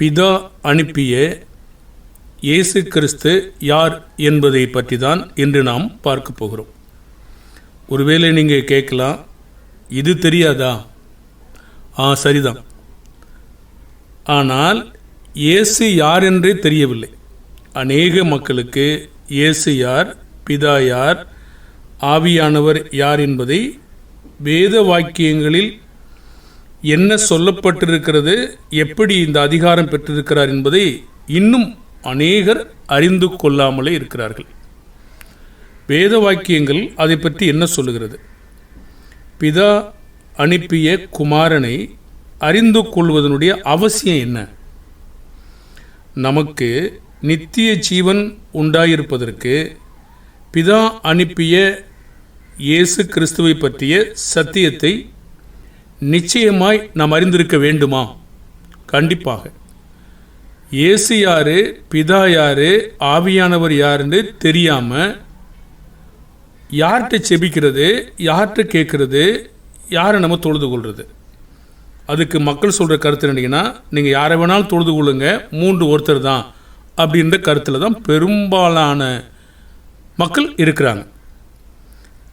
பிதா அனுப்பிய இயேசு கிறிஸ்து யார் என்பதை பற்றி தான் இன்று நாம் பார்க்க போகிறோம். ஒருவேளை நீங்கள் கேட்கலாம் இது தெரியாதா? ஆ சரிதான். ஆனால் இயேசு யார் என்றே தெரியவில்லை. அநேக மக்களுக்கு இயேசு யார் பிதா யார் ஆவியானவர் யார் என்பதை வேத வாக்கியங்களில் என்ன சொல்லப்பட்டிருக்கிறது எப்படி இந்த அதிகாரம் பெற்றிருக்கிறார் என்பதை இன்னும் அநேகர் அறிந்து கொள்ளாமலே இருக்கிறார்கள். வேத வாக்கியங்கள் அதை பற்றி என்ன சொல்லுகிறது? பிதா அனுப்பிய குமாரனை அறிந்து கொள்வதனுடைய அவசியம் என்ன? நமக்கு நித்திய ஜீவன் உண்டாயிருப்பதற்கு பிதா அனுப்பிய இயேசு கிறிஸ்துவை பற்றிய சத்தியத்தை நிச்சயமாய் நாம் அறிந்திருக்க வேண்டுமா? கண்டிப்பாக. இயேசு யாரு பிதா யாரு ஆவியானவர் யாருன்னு தெரியாமல் யார்கிட்ட செபிக்கிறது யார்கிட்ட கேட்குறது யாரை நம்ம தொழுது கொள்வது அதுக்கு மக்கள் சொல்கிற கருத்து என்னன்னா நீங்கள் யாரை வேணாலும் தொழுது கொள்ளுங்க மூன்று ஒருத்தர் தான் அப்படின்ற கருத்தில் தான் பெரும்பாலான மக்கள் இருக்கிறாங்க.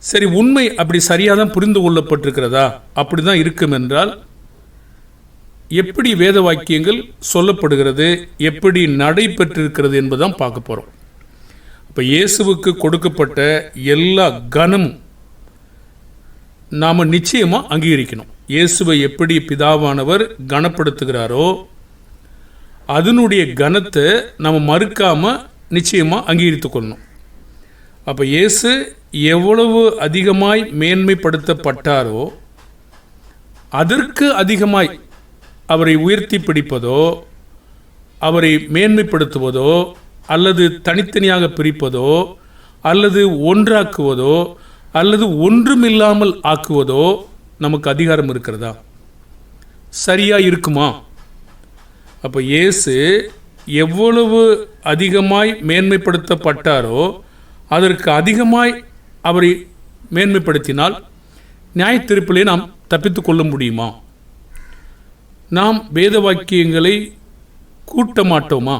சரி உண்மை அப்படி சரியாக தான் புரிந்து கொள்ளப்பட்டிருக்கிறதா? அப்படி தான் இருக்கும் என்றால் எப்படி வேத வாக்கியங்கள் சொல்லப்படுகிறது எப்படி நடைபெற்றிருக்கிறது என்பதுதான் பார்க்க போகிறோம் இப்போ இயேசுவுக்கு கொடுக்கப்பட்ட எல்லா கனமும் நாம் நிச்சயமாக அங்கீகரிக்கணும். இயேசுவை எப்படி பிதாவானவர் கனப்படுத்துகிறாரோ அதனுடைய கனத்தை நம்ம மறுக்காமல் நிச்சயமாக அங்கீகரித்து கொள்ளணும். அப்போ இயேசு எவ்வளவு அதிகமாய் மேன்மைப்படுத்தப்பட்டாரோ அதற்கு அதிகமாய் அவரை உயர்த்தி பிடிப்பதோ அவரை மேன்மைப்படுத்துவதோ அல்லது தனித்தனியாக பிரிப்பதோ அல்லது ஒன்றாக்குவதோ அல்லது ஒன்றுமில்லாமல் ஆக்குவதோ நமக்கு அதிகாரம் இருக்கிறதா? சரியாக இருக்குமா? அப்போ இயேசு எவ்வளவு அதிகமாய் மேன்மைப்படுத்தப்பட்டாரோ அதற்கு அதிகமாய் அவரை மேன்மைப்படுத்தினால் நியாய திருப்பிலே நாம் தப்பித்து கொள்ள முடியுமா? நாம் வேத வாக்கியங்களை கூட்ட மாட்டோமா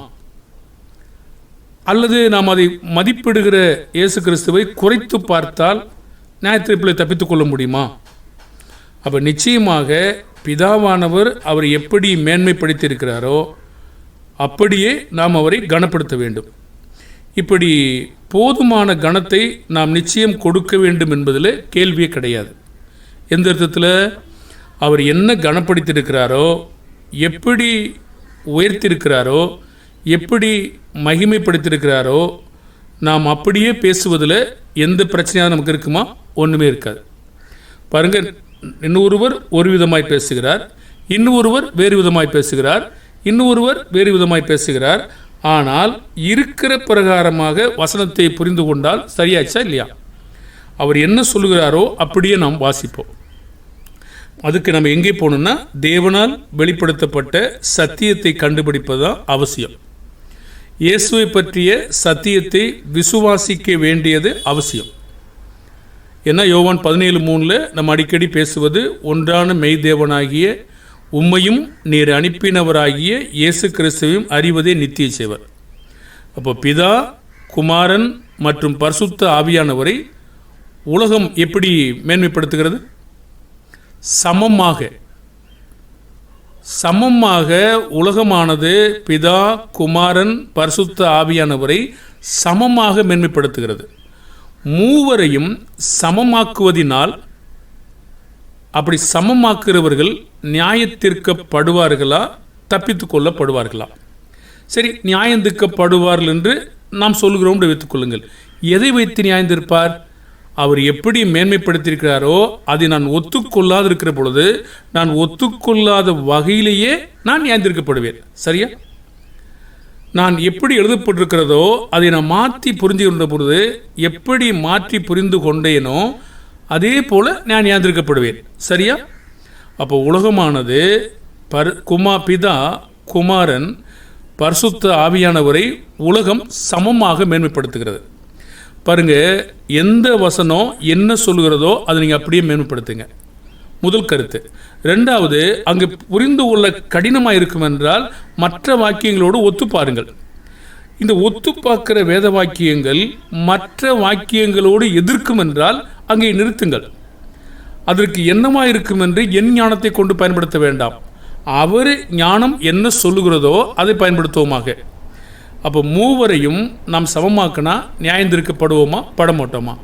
அல்லது நாம் அதை மதிப்பிடுகிற இயேசு கிறிஸ்துவை குறைத்து பார்த்தால் நியாயத்திருப்பிலை தப்பித்துக் கொள்ள முடியுமா? அப்போ நிச்சயமாக பிதாவானவர் அவர் எப்படி மேன்மைப்படுத்தியிருக்கிறாரோ அப்படியே நாம் அவரை கனப்படுத்த வேண்டும். இப்படி போதுமான கணத்தை நாம் நிச்சயம் கொடுக்க வேண்டும் என்பதில் கேள்வியே கிடையாது. எந்த அர்த்தத்தில்? அவர் என்ன கனப்படுத்தியிருக்கிறாரோ எப்படி உயர்த்தியிருக்கிறாரோ எப்படி மகிமைப்படுத்தியிருக்கிறாரோ நாம் அப்படியே பேசுவதில் எந்த பிரச்சனையாக நமக்கு இருக்குமா? ஒன்றுமே இருக்காது. பாருங்கள் இன்னொருவர் ஒரு விதமாய் பேசுகிறார் இன்னொருவர் வேறு விதமாய் பேசுகிறார் இன்னொருவர் வேறு விதமாய் பேசுகிறார். ஆனால் இருக்கிற பிரகாரமாக வசனத்தை புரிந்து கொண்டால் சரியாச்சா இல்லையா? அவர் என்ன சொல்லுகிறாரோ அப்படியே நாம் வாசிப்போம். அதுக்கு நம்ம எங்கே போகணும்னா தேவனால் வெளிப்படுத்தப்பட்ட சத்தியத்தை கண்டுபிடிப்பது தான் அவசியம். இயேசுவை பற்றிய சத்தியத்தை விசுவாசிக்க வேண்டியது அவசியம். ஏன்னா யோவான் பதினேழு மூணில் நம்ம அடிக்கடி பேசுவது ஒன்றான மெய்தேவனாகிய உம்மையும் நீர் அனுப்பினவராகிய இயேசு கிறிஸ்துவையும் அறிவதே நித்திய செய்வர் அப்போ பிதா குமாரன் மற்றும் பரிசுத்த ஆவியானவரை உலகம் எப்படி மேன்மைப்படுத்துகிறது? சமமாக. சமமாக உலகமானது பிதா குமாரன் பரிசுத்த ஆவியானவரை சமமாக மேன்மைப்படுத்துகிறது. மூவரையும் சமமாக்குவதினால் அப்படி சமமாக்குறவர்கள் நியாயத்திற்கப்படுவார்களா? தப்பித்து கொள்ளப்படுவார்களா? சரி நியாயந்திருக்கப்படுவார்கள் என்று நாம் சொல்கிறோம் வைத்துக்கொள்ளுங்கள் எதை வைத்து நியாயந்திருப்பார்? அவர் எப்படி மேன்மைப்படுத்தியிருக்கிறாரோ அதை நான் ஒத்துக்கொள்ளாது இருக்கிற பொழுது நான் ஒத்துக்கொள்ளாத வகையிலேயே நான் நியாயந்திருக்கப்படுவேன். சரியா? நான் எப்படி எழுதப்பட்டிருக்கிறதோ அதை நான் மாற்றி புரிஞ்சு கொண்ட பொழுது எப்படி மாற்றி புரிந்து கொண்டேனோ அதே போல் நான் நியாயந்திருக்கப்படுவேன். சரியா? அப்போ உலகமானது பர் குமா பிதா குமாரன் பரிசுத்த ஆவியானவரை உலகம் சமமாக மேன்மைப்படுத்துகிறது. பாருங்க எந்த வசனம் என்ன சொல்லுகிறதோ அதை நீங்கள் அப்படியே மேன்மைப்படுத்துங்க. முதல் கருத்து. ரெண்டாவது அங்கு புரிந்து கொள்ள கடினமாக இருக்கும் என்றால் மற்ற வாக்கியங்களோடு ஒத்து பாருங்கள் இந்த ஒத்து பார்க்கிற வேத வாக்கியங்கள் மற்ற வாக்கியங்களோடு எதிர்க்கும் என்றால் அங்கே நிறுத்துங்கள். அதற்கு என்னமா இருக்கும் என்று என் ஞானத்தை கொண்டு பயன்படுத்த வேண்டாம். அவர் ஞானம் என்ன சொல்லுகிறதோ அதை பயன்படுத்துவோமாக. அப்போ மூவரையும் நாம் சமமாக்கினா நியாயந்திருக்கப்படுவோமா? படமாட்டோமா?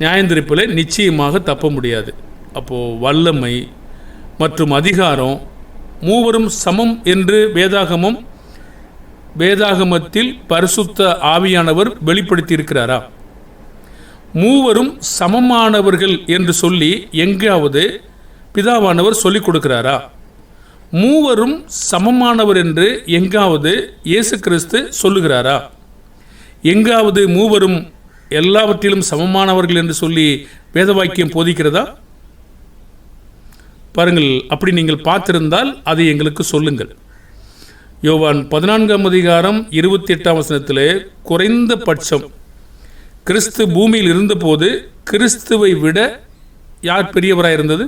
நியாயந்திருப்பில் நிச்சயமாக தப்ப முடியாது. அப்போது வல்லமை மற்றும் அதிகாரம் மூவரும் சமம் என்று வேதாகமம் வேதாகமத்தில் பரிசுத்த ஆவியானவர் வெளிப்படுத்தி இருக்கிறாரா மூவரும் சமமானவர்கள் என்று சொல்லி எங்காவது பிதாவானவர் சொல்லிக் கொடுக்கிறாரா? மூவரும் சமமானவர் என்று எங்காவது இயேசு கிறிஸ்து சொல்லுகிறாரா? எங்காவது மூவரும் எல்லாவற்றிலும் சமமானவர்கள் என்று சொல்லி வேத வாக்கியம் போதிக்கிறதா? பாருங்கள் அப்படி நீங்கள் பார்த்திருந்தால் அதை எங்களுக்கு சொல்லுங்கள். யோவான் பதினான்காம் அதிகாரம் இருபத்தி எட்டாம் வசனத்தில் குறைந்த பட்சம் கிறிஸ்து பூமியில் இருந்தபோது கிறிஸ்துவை விட யார் பெரியவராக இருந்தது?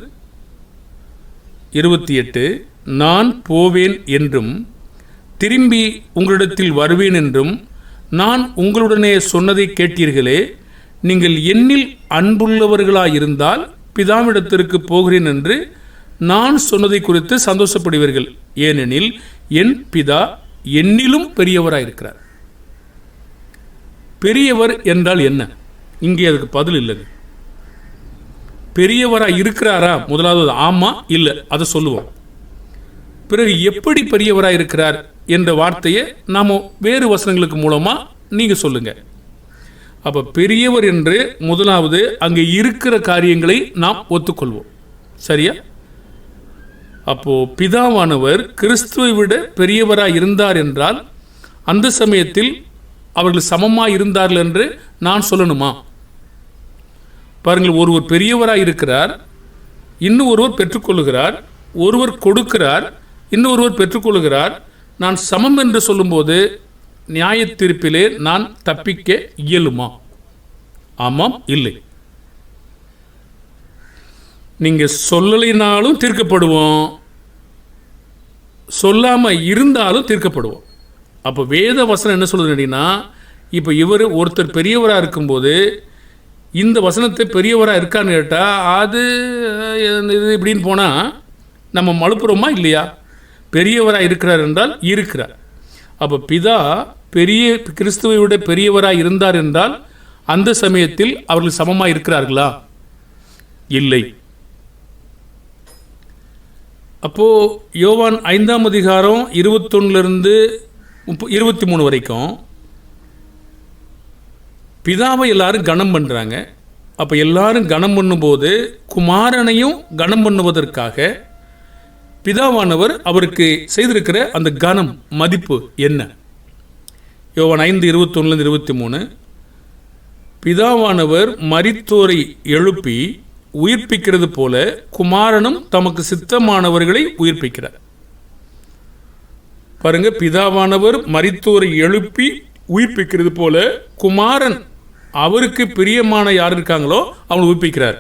இருபத்தி எட்டு நான் போவேன் என்றும் திரும்பி உங்களிடத்தில் வருவேன் என்றும் நான் உங்களுடனே சொன்னதை கேட்டீர்களே நீங்கள் என்னில் அன்புள்ளவர்களாயிருந்தால் பிதாவிடத்திற்கு போகிறேன் என்று நான் சொன்னதை குறித்து சந்தோஷப்படுவீர்கள். ஏனெனில் என் பிதா என்னிலும் பெரியவராயிருக்கிறார். பெரியவர் என்றால் என்ன? இங்கே அதுக்கு பதில் இல்லைங்க பெரியவராக இருக்கிறாரா? முதலாவது ஆமா இல்லை அதை சொல்லுவோம். பிறகு எப்படி பெரியவராக இருக்கிறார் என்ற வார்த்தையை நாம் வேறு வசனங்களுக்கு மூலமாக நீங்கள் சொல்லுங்கள் அப்போ பெரியவர் என்று முதலாவது அங்கே இருக்கிற காரியங்களை நாம் ஒத்துக்கொள்வோம். சரியா? அப்போது பிதாவானவர் கிறிஸ்துவை விட பெரியவராக இருந்தார் என்றால் அந்த சமயத்தில் அவர்கள் சமமாக இருந்தார்கள் என்று நான் சொல்லணுமா? பாருங்கள் ஒருவர் பெரியவராக இருக்கிறார் இன்னும் ஒருவர் பெற்றுக்கொள்கிறார் ஒருவர் கொடுக்கிறார் இன்னொருவர் பெற்றுக்கொள்கிறார். நான் சமம் என்று சொல்லும்போது நியாய தீர்ப்பிலே நான் தப்பிக்க இயலுமா? ஆமாம் இல்லை. நீங்கள் சொல்லலைனாலும் தீர்க்கப்படுவோம். சொல்லாமல் இருந்தாலும் தீர்க்கப்படுவோம். அப்போ வேத வசனம் என்ன சொல்லுது அப்படின்னா இப்போ இவர் ஒருத்தர் பெரியவராக இருக்கும்போது இந்த வசனத்தை பெரியவராக இருக்கான்னு கேட்டால் அது இது இப்படின்னு போனால் நம்ம மழுப்புறோமா இல்லையா? பெரியவராக இருக்கிறார் என்றால் இருக்கிறார். அப்போ பிதா பெரிய கிறிஸ்துவை விட பெரியவராக இருந்தார் என்றால் அந்த சமயத்தில் அவர்கள் சமமாக இருக்கிறார்களா? இல்லை. அப்போது யோவான் ஐந்தாம் அதிகாரம் இருபத்தொன்னுலேருந்து முப்ப இருபத்தி மூணு வரைக்கும் பிதாவை எல்லாரும் கனம் பண்ணுறாங்க அப்போ எல்லாரும் கனம் பண்ணும்போது குமாரனையும் கனம் பண்ணுவதற்காக பிதாவானவர் அவருக்கு செய்திருக்கிற அந்த கனம் மதிப்பு என்ன? யோவன் ஐந்து இருபத்தொன்னுலேருந்து இருபத்தி மூணு பிதாவானவர் மரித்தோரை எழுப்பி உயிர்ப்பிக்கிறது போல குமாரனும் தமக்கு சித்தமானவர்களை உயிர்ப்பிக்கிறார். பாருங்க பிதாவானவர் மரித்தோரை எழுப்பி உயிர்ப்பிக்கிறது போல குமாரன் அவருக்கு பிரியமான யார் இருக்காங்களோ அவனை உயிர்ப்பிக்கிறார்.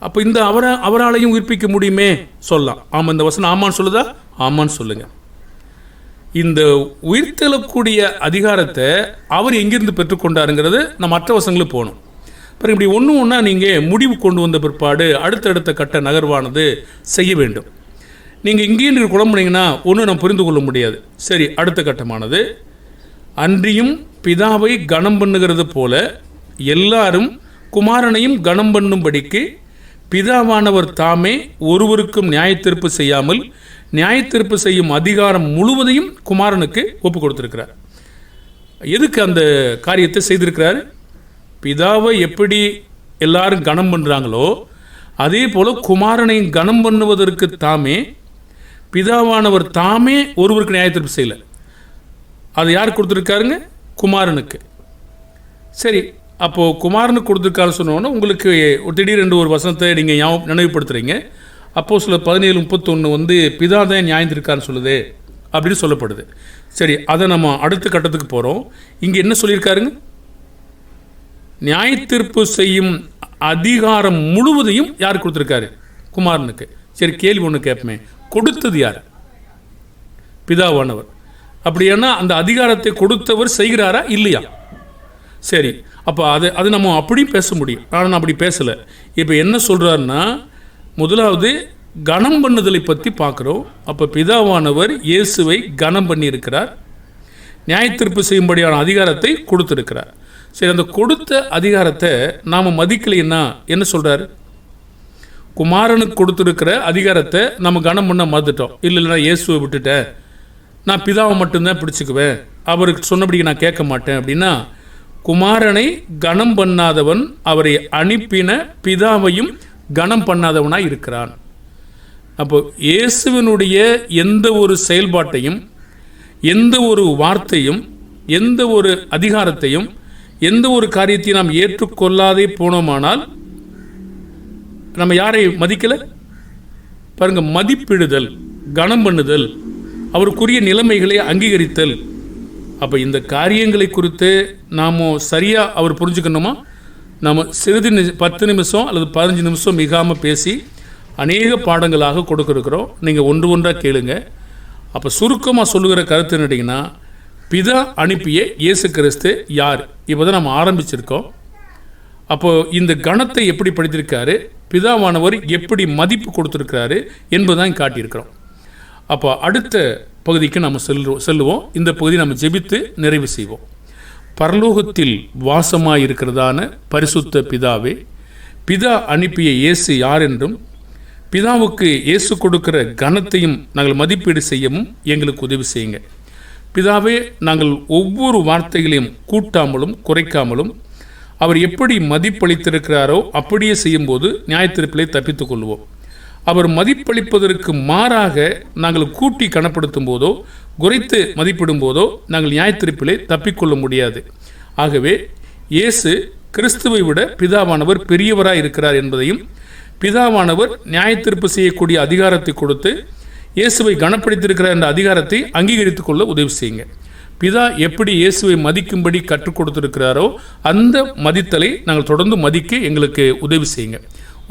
அப்போ இந்த அவரை அவராலையும் உயிர்ப்பிக்க முடியுமே? சொல்லலாம். ஆமாம் இந்த வசனம் ஆமான்னு சொல்லுதா? ஆமான்னு சொல்லுங்க. இந்த உயிர்த்தெழக்கூடிய அதிகாரத்தை அவர் எங்கிருந்து பெற்றுக்கொண்டாருங்கிறது நம்ம மற்ற வசங்களுக்கு போகணும். பிறகு இப்படி ஒன்று ஒன்றா நீங்கள் முடிவு கொண்டு வந்த பிற்பாடு அடுத்தடுத்த கட்ட நகர்வானது செய்ய வேண்டும். நீங்கள் இங்கேயும் நீங்கள் குழம்புனீங்கன்னா ஒன்றும் நம்ம புரிந்து கொள்ள முடியாது. சரி அடுத்த கட்டமானது. அன்றியும் பிதாவை கனம் பண்ணுகிறது போல எல்லாரும் குமாரனையும் கனம் பண்ணும்படிக்கு பிதாவானவர் தாமே ஒருவருக்கும் நியாயத்தீர்ப்பு செய்யாமல் நியாயத்தீர்ப்பு செய்யும் அதிகாரம் முழுவதையும் குமாரனுக்கு ஒப்பு கொடுத்துருக்கிறார். எதுக்கு அந்த காரியத்தை செய்திருக்கிறார்? பிதாவை எப்படி எல்லாரும் கனம் பண்ணுறாங்களோ அதே போல் குமாரனை கனம் பண்ணுவதற்கு தாமே பிதாவானவர் தாமே ஒருவருக்கு நியாயத்தீர்ப்பு செய்யல. அது யார் கொடுத்துருக்காருங்க? குமாரனுக்கு. சரி அப்போது குமாரனுக்கு கொடுத்துருக்காரு சொன்னோன்னே உங்களுக்கு ஒரு திடீரென்று ஒரு வசனத்தை நீங்கள் ஞாபகம் நினைவுப்படுத்துகிறீங்க அப்போது சில பதினேழு முப்பத்தொன்று வந்து பிதா தான் நியாயந்திருக்கான்னு சொல்லுது அப்படின்னு சொல்லப்படுது. சரி அதை நம்ம அடுத்த கட்டத்துக்கு போகிறோம் இங்கே என்ன சொல்லியிருக்காருங்க? நியாயத்தீர்ப்பு செய்யும் அதிகாரம் முழுவதையும் யார் கொடுத்துருக்காரு? குமாரனுக்கு. சரி கேள்வி ஒன்று கேட்பேன் கொடுத்தது யார்? பிதாவானவர். அப்படியானா அந்த அதிகாரத்தை கொடுத்தவர் செய்கிறாரா? இல்லையா? சரி அப்போ அது அது நம்ம அப்படியும் பேச முடியும். ஆனால் நான் அப்படி பேசலை. இப்போ என்ன சொல்கிறாருன்னா முதலாவது கனம் பண்ணுதலை பற்றி பார்க்குறோம் அப்போ பிதாவானவர் இயேசுவை கனம் பண்ணியிருக்கிறார். நியாயத்தீர்ப்பு செய்யும்படியான அதிகாரத்தை கொடுத்துருக்கிறார். சரி அந்த கொடுத்த அதிகாரத்தை நாம் மதிக்கலைன்னா என்ன சொல்கிறாரு குமாரனுக்கு கொடுத்துருக்கிற அதிகாரத்தை நம்ம கனம் பண்ண மறந்துட்டோம். இல்லை இல்லை நான் இயேசுவை விட்டுட்டேன் நான் பிதாவை மட்டும்தான் பிடிச்சிக்குவேன். அவருக்கு சொன்னபடி நான் கேட்க மாட்டேன் அப்படின்னா குமாரனை கனம் பண்ணாதவன் அவரை அனுப்பின பிதாவையும் கனம் பண்ணாதவனாக இருக்கிறான். அப்போ இயேசுவினுடைய எந்த ஒரு செயல்பாட்டையும் எந்த ஒரு வார்த்தையும் எந்த ஒரு அதிகாரத்தையும் எந்த ஒரு காரியத்தையும் நாம் ஏற்றுக்கொள்ளாதே போனோமானால் நம்ம யாரை மதிக்கலை? பாருங்கள் மதிப்பிடுதல் கனம் பண்ணுதல் அவருக்குரிய நிலைமைகளை அங்கீகரித்தல். அப்போ இந்த காரியங்களை குறித்து நாம் சரியாக அவர் புரிஞ்சுக்கணுமா? நம்ம சிறிது நி பத்து நிமிஷம் அல்லது பதினஞ்சு நிமிஷம் மிகாமல் பேசி அநேக பாடங்களாக கொடுக்குறோம். நீங்கள் ஒன்று ஒன்றாக கேளுங்க. அப்போ சுருக்கமாக சொல்லுகிற கருத்து என்னட்டிங்கன்னா பிதா அனுப்பிய இயேசு கிறிஸ்து யார்? இப்போ தான் நம்ம ஆரம்பிச்சிருக்கோம். அப்போது இந்த கணத்தை எப்படி படித்திருக்காரு? பிதாவானவர் எப்படி மதிப்பு கொடுத்துருக்கிறாரு என்பதுதான் காட்டியிருக்கிறோம். அப்போ அடுத்த பகுதிக்கு நம்ம செல்வோம் செல்லுவோம். இந்த பகுதி நம்ம ஜெபித்து நிறைவு செய்வோம். பரலோகத்தில் வாசமாக இருக்கிறதான பரிசுத்த பிதாவே பிதா அனுப்பிய இயேசு யார் என்றும் பிதாவுக்கு இயேசு கொடுக்கிற கனத்தையும் நாங்கள் மதிப்பீடு செய்யவும் எங்களுக்கு உதவி செய்யுங்க. பிதாவே நாங்கள் ஒவ்வொரு வார்த்தைகளையும் கூட்டாமலும் குறைக்காமலும் அவர் எப்படி மதிப்பளித்திருக்கிறாரோ அப்படியே செய்யும்போது நியாயத்திருப்பிலே தப்பித்துக் கொள்வோம் அவர் மதிப்பளிப்பதற்கு மாறாக நாங்கள் கூட்டி கணப்படுத்தும் போதோ குறைத்து மதிப்பிடும் போதோ நாங்கள் நியாயத்திருப்பிலே தப்பிக்கொள்ள முடியாது. ஆகவே இயேசு கிறிஸ்துவை விட பிதாவானவர் பெரியவராக இருக்கிறார் என்பதையும் பிதாவானவர் நியாயத்திருப்பு செய்யக்கூடிய அதிகாரத்தை கொடுத்து இயேசுவை கனப்படுத்தியிருக்கிறார் என்ற அதிகாரத்தை அங்கீகரித்துக் கொள்ள உதவி செய்யுங்க. பிதா எப்படி இயேசுவை மதிக்கும்படி கற்றுக் கொடுத்திருக்கிறாரோ அந்த மதித்தலை நாங்கள் தொடர்ந்து மதிக்க எங்களுக்கு உதவி செய்யுங்க.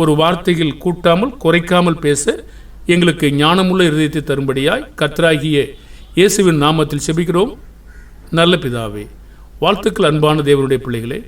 ஒரு வார்த்தையில் கூட்டாமல் குறைக்காமல் பேச எங்களுக்கு ஞானமுள்ள இருதயத்தை தரும்படியாய் கத்ராகிய இயேசுவின் நாமத்தில் செபிக்கிறோம். நல்ல பிதாவே வாழ்த்துக்கள் அன்பான தேவனுடைய பிள்ளைகளே.